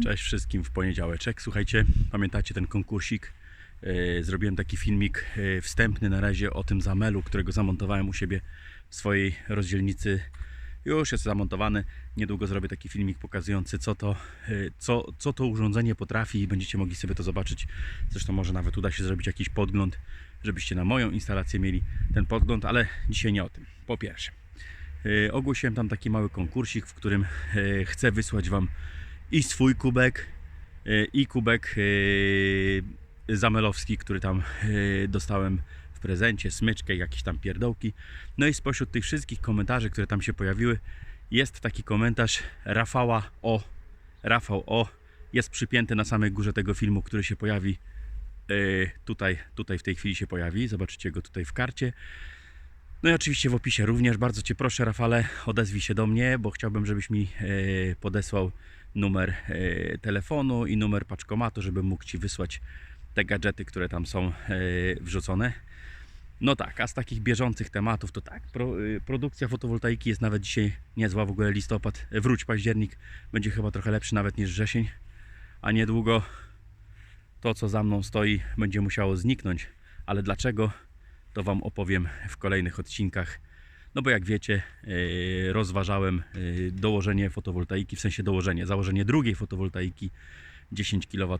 Cześć wszystkim w poniedziałeczek. Słuchajcie, pamiętacie ten konkursik? E, Zrobiłem taki filmik e, wstępny na razie o tym zamelu, którego zamontowałem u siebie w swojej rozdzielnicy. Już jest zamontowany. Niedługo zrobię taki filmik pokazujący, co to, e, co, co to urządzenie potrafi i będziecie mogli sobie to zobaczyć. Zresztą może nawet uda się zrobić jakiś podgląd, żebyście na moją instalację mieli ten podgląd, ale dzisiaj nie o tym. Po pierwsze, ogłosiłem tam taki mały konkursik, w którym chcę wysłać Wam i swój kubek, e, i kubek e, zamelowski, który tam e, dostałem w prezencie, smyczkę, jakieś tam pierdołki. No i spośród tych wszystkich komentarzy, które tam się pojawiły, jest taki komentarz Rafała O. Rafał O. Jest przypięty na samej górze tego filmu, który się pojawi tutaj, tutaj w tej chwili się pojawi. Zobaczycie go tutaj w karcie. No i oczywiście w opisie również. Bardzo Cię proszę, Rafale, odezwij się do mnie, bo chciałbym, żebyś mi e, podesłał numer e, telefonu i numer paczkomatu, żebym mógł Ci wysłać te gadżety, które tam są e, wrzucone. No tak, a z takich bieżących tematów to tak, pro, produkcja fotowoltaiki jest nawet dzisiaj niezła, w ogóle listopad, wróć październik, będzie chyba trochę lepszy nawet niż wrzesień, a niedługo to co za mną stoi będzie musiało zniknąć, ale dlaczego to Wam opowiem w kolejnych odcinkach. No bo jak wiecie, yy, rozważałem yy, dołożenie fotowoltaiki, w sensie dołożenie, założenie drugiej fotowoltaiki 10 kW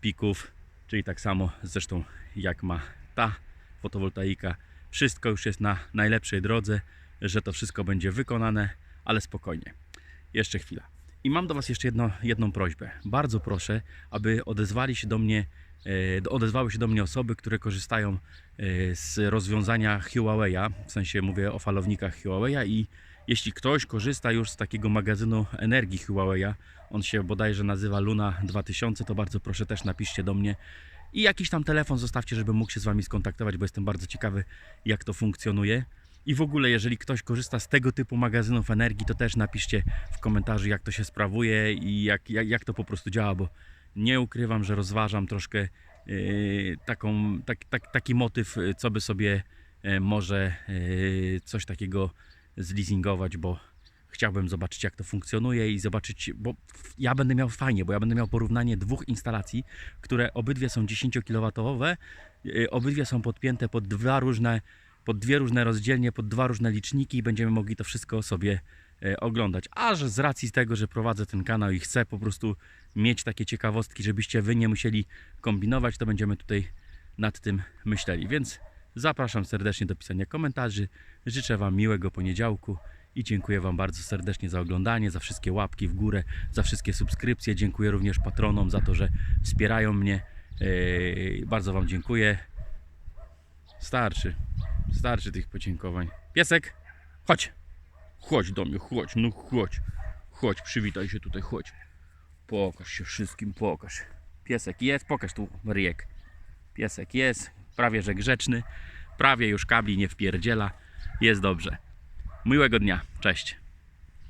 pików, czyli tak samo zresztą jak ma ta fotowoltaika. Wszystko już jest na najlepszej drodze, że to wszystko będzie wykonane, ale spokojnie. Jeszcze chwila. I mam do Was jeszcze jedno, jedną prośbę. Bardzo proszę, aby odezwali się do mnie, e, odezwały się do mnie osoby, które korzystają e, z rozwiązania Huawei'a, w sensie mówię o falownikach Huawei'a i jeśli ktoś korzysta już z takiego magazynu energii Huawei'a, on się bodajże nazywa Luna 2000, to bardzo proszę też napiszcie do mnie i jakiś tam telefon zostawcie, żebym mógł się z Wami skontaktować, bo jestem bardzo ciekawy jak to funkcjonuje. I w ogóle, jeżeli ktoś korzysta z tego typu magazynów energii, to też napiszcie w komentarzu, jak to się sprawuje i jak, jak, jak to po prostu działa, bo nie ukrywam, że rozważam troszkę yy, taką, tak, tak, taki motyw, co by sobie yy, może yy, coś takiego zleasingować, bo chciałbym zobaczyć, jak to funkcjonuje i zobaczyć, bo ja będę miał fajnie, bo ja będę miał porównanie dwóch instalacji, które obydwie są 10 kW, yy, obydwie są podpięte pod dwa różne pod dwie różne rozdzielnie, pod dwa różne liczniki i będziemy mogli to wszystko sobie e, oglądać. A że z racji tego, że prowadzę ten kanał i chcę po prostu mieć takie ciekawostki, żebyście wy nie musieli kombinować, to będziemy tutaj nad tym myśleli. Więc zapraszam serdecznie do pisania komentarzy. Życzę wam miłego poniedziałku i dziękuję wam bardzo serdecznie za oglądanie, za wszystkie łapki w górę, za wszystkie subskrypcje. Dziękuję również patronom za to, że wspierają mnie. E, Bardzo wam dziękuję. Starczy. Starczy tych podziękowań. Piesek, chodź. Chodź do mnie, chodź, no chodź. Chodź, przywitaj się tutaj, chodź. Pokaż się wszystkim, pokaż. Piesek jest, pokaż tu ryjek. Piesek jest, prawie że grzeczny. Prawie już kabli nie wpierdziela. Jest dobrze. Miłego dnia, cześć.